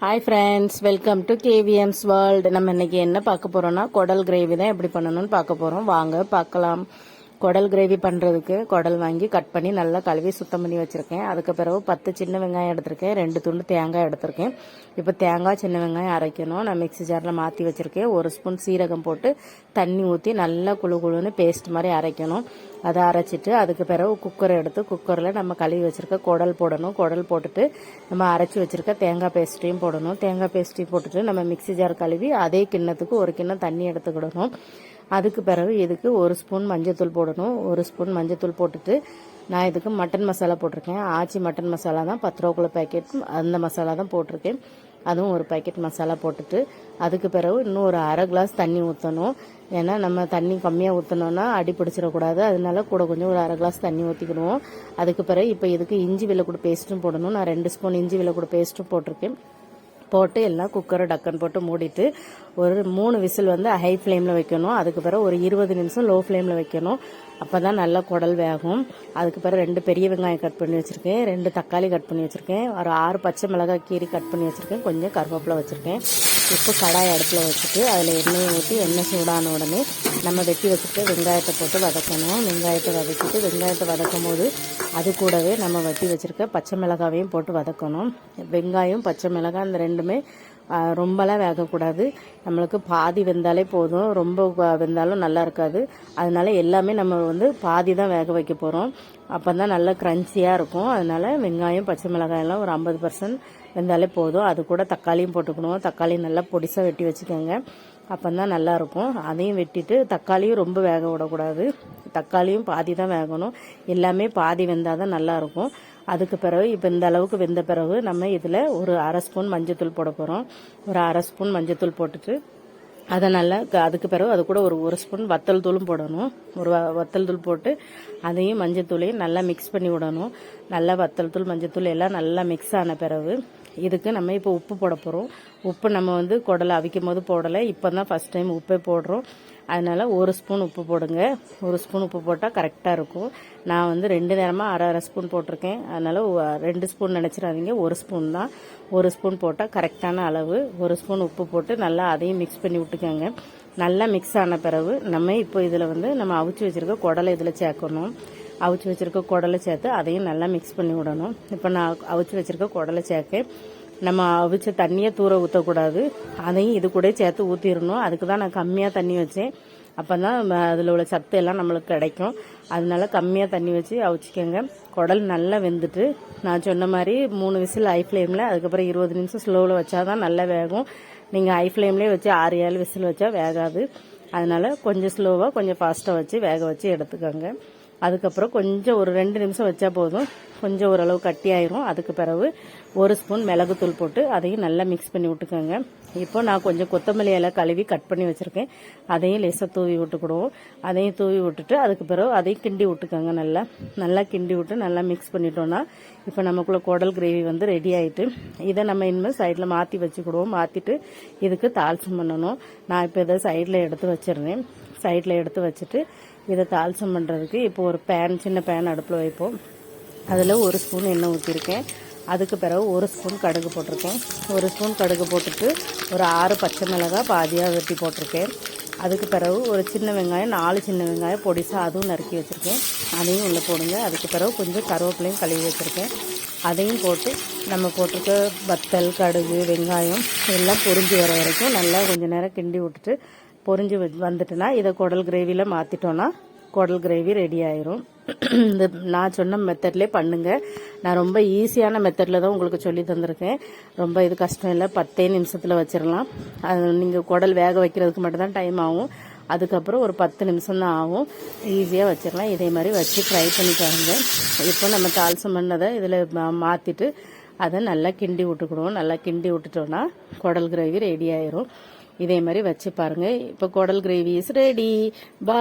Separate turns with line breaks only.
Hi friends welcome to KVM's world நம்ம இன்னைக்கு என்ன பார்க்க போகிறோம்னா குடல் கிரேவி தான் எப்படி பண்ணணும்னு பார்க்க போகிறோம் வாங்க பார்க்கலாம். குடல் கிரேவி பண்ணுறதுக்கு குடல் வாங்கி கட் பண்ணி நல்லா கழுவி சுத்தம் பண்ணி வச்சுருக்கேன். அதுக்கு பிறகு பத்து சின்ன வெங்காயம் எடுத்திருக்கேன். ரெண்டு துண்டு தேங்காய் எடுத்திருக்கேன். இப்போ தேங்காய் சின்ன வெங்காயம் அரைக்கணும். நான் மிக்ஸி ஜாரில் மாற்றி வச்சுருக்கேன். ஒரு ஸ்பூன் சீரகம் போட்டு தண்ணி ஊற்றி நல்லா குழு குழுன்னு பேஸ்ட் மாதிரி அரைக்கணும். அதை அரைச்சிட்டு அதுக்கு பிறகு குக்கரை எடுத்து குக்கரில் நம்ம கழுவி வச்சுருக்க குடல் போடணும். குடல் போட்டுட்டு நம்ம அரைச்சி வச்சுருக்க தேங்காய் பேஸ்ட்டையும் போடணும். தேங்காய் பேஸ்ட்டையும் போட்டுட்டு நம்ம மிக்ஸி ஜார் கழுவி அதே கிண்ணத்துக்கு ஒரு கிண்ணம் தண்ணி எடுத்துக்கிடணும். அதுக்கு பிறகு இதுக்கு ஒரு ஸ்பூன் மஞ்சத்தூள் போடணும். ஒரு ஸ்பூன் மஞ்சத்தூள் போட்டுட்டு நான் இதுக்கு மட்டன் மசாலா போட்டிருக்கேன். ஆச்சி மட்டன் மசாலா தான் பத்து ரூபாக்குள்ள பேக்கெட் அந்த மசாலா தான் போட்டிருக்கேன். அதுவும் ஒரு பேக்கெட் மசாலா போட்டுட்டு அதுக்கு பிறகு இன்னும் ஒரு அரை கிளாஸ் தண்ணி ஊற்றணும் ஏன்னா நம்ம தண்ணி கம்மியாக ஊற்றணுன்னா அடி பிடிச்சிடக்கூடாது. அதனால கூட கொஞ்சம் ஒரு அரை கிளாஸ் தண்ணி ஊற்றிக்கிடுவோம் அதுக்கு பிறகு இப்போ இதுக்கு இஞ்சி விலை கூட பேஸ்ட்டும் போடணும். நான் ரெண்டு ஸ்பூன் இஞ்சி விலை கூட பேஸ்ட்டும் போட்டிருக்கேன். போட்டு எல்லாம் குக்கரை டக்கன் போட்டு மூடிட்டு ஒரு மூணு விசில் வந்து ஹை ஃப்ளேமில் வைக்கணும். அதுக்கு பிறகு ஒரு இருபது நிமிஷம் லோ ஃப்ளேமில் வைக்கணும். அப்போ தான் நல்லா குடல் வேகும். அதுக்கு பிறகு ரெண்டு பெரிய வெங்காயம் கட் பண்ணி வச்சுருக்கேன். ரெண்டு தக்காளி கட் பண்ணி வச்சுருக்கேன். ஒரு ஆறு பச்சை மிளகாய் கீரி கட் பண்ணி வச்சுருக்கேன். கொஞ்சம் கருவேப்பிலை வச்சுருக்கேன். இப்போ கடாய் அடுப்பில் வச்சுட்டு அதில் எண்ணெயை ஊற்றி எண்ணெய் சூடான உடனே நம்ம வெட்டி வச்சுட்டு வெங்காயத்தை போட்டு வதக்கணும். வெங்காயத்தை வதக்கிட்டு வெங்காயத்தை வதக்கும் போது அது கூடவே நம்ம வெட்டி வச்சுருக்க பச்சை மிளகாவையும் போட்டு வதக்கணும். வெங்காயம் பச்சை மிளகாய் அந்த ரெண்டுமே ரொம்பலாம் வேகக்கூடாது. நம்மளுக்கு பாதி வெந்தாலே போதும். ரொம்ப வெந்தாலும் நல்லா இருக்காது. அதனால எல்லாமே நம்ம வந்து பாதி தான் வேக வைக்க போகிறோம் அப்போ தான் நல்லா க்ரன்ச்சியாக இருக்கும். அதனால வெங்காயம் பச்சை மிளகாயெல்லாம் ஒரு ஐம்பது பர்சன்ட் வெந்தாலே போதும். அது கூட தக்காளியும் போட்டுக்கணும். தக்காளி நல்லா பொடிசாக வெட்டி வச்சுக்கோங்க. அப்போ தான் நல்லாயிருக்கும் அதையும் வெட்டிட்டு தக்காளியும் ரொம்ப வேக விடக்கூடாது. தக்காளியும் பாதி தான் வேகணும். எல்லாமே பாதி வெந்தால் தான் நல்லாயிருக்கும். அதுக்கு பிறகு இப்போ இந்த அளவுக்கு வெந்த பிறகு நம்ம இதில் ஒரு அரை ஸ்பூன் மஞ்சத்தூள் போட போகிறோம் ஒரு அரை ஸ்பூன் மஞ்சத்தூள் போட்டுட்டு அதை நல்லா அதுக்கு பிறகு அது கூட ஒரு ஒரு ஸ்பூன் வத்தல் தூளும் போடணும். ஒரு வத்தல் தூள் போட்டு அதையும் மஞ்சத்தூளையும் நல்லா மிக்ஸ் பண்ணி விடணும். நல்லா வத்தல் தூள் மஞ்சத்தூள் எல்லாம் நல்லா மிக்ஸ் ஆன பிறகு இதுக்கு நம்ம இப்போ உப்பு போட போகிறோம் உப்பு நம்ம வந்து குடலை அவிக்கும் போது போடலை. இப்போ தான் ஃபஸ்ட் டைம் உப்பே போடுறோம். அதனால் ஒரு ஸ்பூன் உப்பு போடுங்க. ஒரு ஸ்பூன் உப்பு போட்டால் கரெக்டாக இருக்கும். நான் வந்து ரெண்டு நேரமாக அரை அரை ஸ்பூன் போட்டிருக்கேன். அதனால் ரெண்டு ஸ்பூன் நினச்சிடாதீங்க. ஒரு ஸ்பூன் தான். ஒரு ஸ்பூன் போட்டால் கரெக்டான அளவு. ஒரு ஸ்பூன் உப்பு போட்டு நல்லா அதையும் மிக்ஸ் பண்ணி விட்டுக்கோங்க. நல்லா மிக்ஸ் ஆன பிறகு நம்ம இப்போ இதில் வந்து நம்ம அவிச்சு வச்சுருக்க குடலை இதில் சேர்க்கணும். அவிச்சு வச்சுருக்க குடலை சேர்த்து அதையும் நல்லா மிக்ஸ் பண்ணி விடணும். இப்போ நான் அவிச்சு வச்சுருக்க குடலை சேர்க்க நம்ம அவிச்ச தண்ணியை தூர ஊற்றக்கூடாது அதையும் இது கூட சேர்த்து ஊற்றிடணும் அதுக்கு தான் நான் கம்மியாக தண்ணி வச்சேன். அப்போ தான் அதில் உள்ள சத்து எல்லாம் நம்மளுக்கு கிடைக்கும். அதனால கம்மியாக தண்ணி வச்சு அவிச்சிக்கோங்க. குடல் நல்லா வெந்துட்டு நான் சொன்ன மாதிரி மூணு விசில் ஹை ஃப்ளேமில் அதுக்கப்புறம் இருபது நிமிஷம் ஸ்லோவில் வச்சா தான் நல்லா வேகும். நீங்கள் ஹை ஃப்ளேம்லேயே வச்சு ஆறு ஏழு விசில் வச்சா வேகாது. அதனால் கொஞ்சம் ஸ்லோவாக கொஞ்சம் ஃபாஸ்ட்டாக வச்சு வேக வச்சு எடுத்துக்கோங்க. அதுக்கப்புறம் கொஞ்சம் ஒரு ரெண்டு நிமிஷம் வச்சா போதும். கொஞ்சம் ஓரளவு கட்டி ஆயிரும். அதுக்கு பிறகு ஒரு ஸ்பூன் மிளகுத்தூள் போட்டு அதையும் நல்லா மிக்ஸ் பண்ணி விட்டுக்கோங்க. இப்போ நான் கொஞ்சம் கொத்தமல்லி இலை கழுவி கட் பண்ணி வச்சுருக்கேன். அதையும் லேசாக தூவி விட்டுக்கிடுவோம். அதையும் தூவி விட்டுட்டு அதுக்கு பிறகு அதையும் கிண்டி விட்டுக்கோங்க நல்லா. நல்லா கிண்டி விட்டு நல்லா மிக்ஸ் பண்ணிட்டோன்னா இப்போ நமக்குள்ள குடல் கிரேவி வந்து ரெடி ஆகிட்டு இதை நம்ம இனிமேல் சைடில் மாற்றி வச்சுக்கிடுவோம். மாற்றிட்டு இதுக்கு தால்சம் பண்ணணும். நான் இப்போ இதை சைடில் எடுத்து வச்சிடுறேன். சைடில் எடுத்து வச்சுட்டு இதை தாள்சம் பண்ணுறதுக்கு இப்போ ஒரு பேன் சின்ன பேன் அடுப்பில் வைப்போம். அதில் ஒரு ஸ்பூன் எண்ணெய் ஊற்றிருக்கேன் அதுக்கு பிறகு ஒரு ஸ்பூன் கடுகு போட்டிருக்கேன். ஒரு ஸ்பூன் கடுகு போட்டுட்டு ஒரு ஆறு பச்சை மிளகாய் பாதியாக வெட்டி போட்டிருக்கேன். அதுக்கு பிறகு ஒரு சின்ன வெங்காயம் நாலு சின்ன வெங்காயம் பொடிசாக அதுவும் நறுக்கி வச்சுருக்கேன். அதையும் உள்ளே போடுங்க. அதுக்கு பிறகு கொஞ்சம் கருவேப்பிலையும் கழுவி வச்சுருக்கேன். அதையும் போட்டு நம்ம போட்டிருக்க வத்தல் கடுகு வெங்காயம் எல்லாம் பொரிஞ்சு வர வரைக்கும் நல்லா கொஞ்சம் நேரம் கிண்டி விட்டுட்டு பொரிஞ்சு வந்துட்டுனா இதை குடல் கிரேவியில் மாற்றிட்டோன்னா குடல் கிரேவி ரெடி ஆயிரும். இந்த நான் சொன்ன மெத்தட்லேயே பண்ணுங்க. நான் ரொம்ப ஈஸியான மெத்தடில் தான் உங்களுக்கு சொல்லி தந்திருக்கேன். ரொம்ப இது கஷ்டம் இல்லை. பத்தே நிமிஷத்தில் வச்சிடலாம் அது நீங்கள் குடல் வேக வைக்கிறதுக்கு மட்டும்தான் டைம் ஆகும். அதுக்கப்புறம் ஒரு பத்து நிமிஷம் தான் ஆகும். ஈஸியாக வச்சிடலாம் இதே மாதிரி வச்சு ட்ரை பண்ணி பாருங்க. இப்போ நம்ம தால்சம் பண்ணதை இதில் மாற்றிட்டு அதை நல்லா கிண்டி விட்டுக்கிடுவோம் நல்லா கிண்டி விட்டுட்டோன்னா குடல் கிரேவி ரெடி ஆயிரும். இதே மாதிரி வச்சு பாருங்க. இப்போ குடல் கிரேவி இஸ் ரெடி பா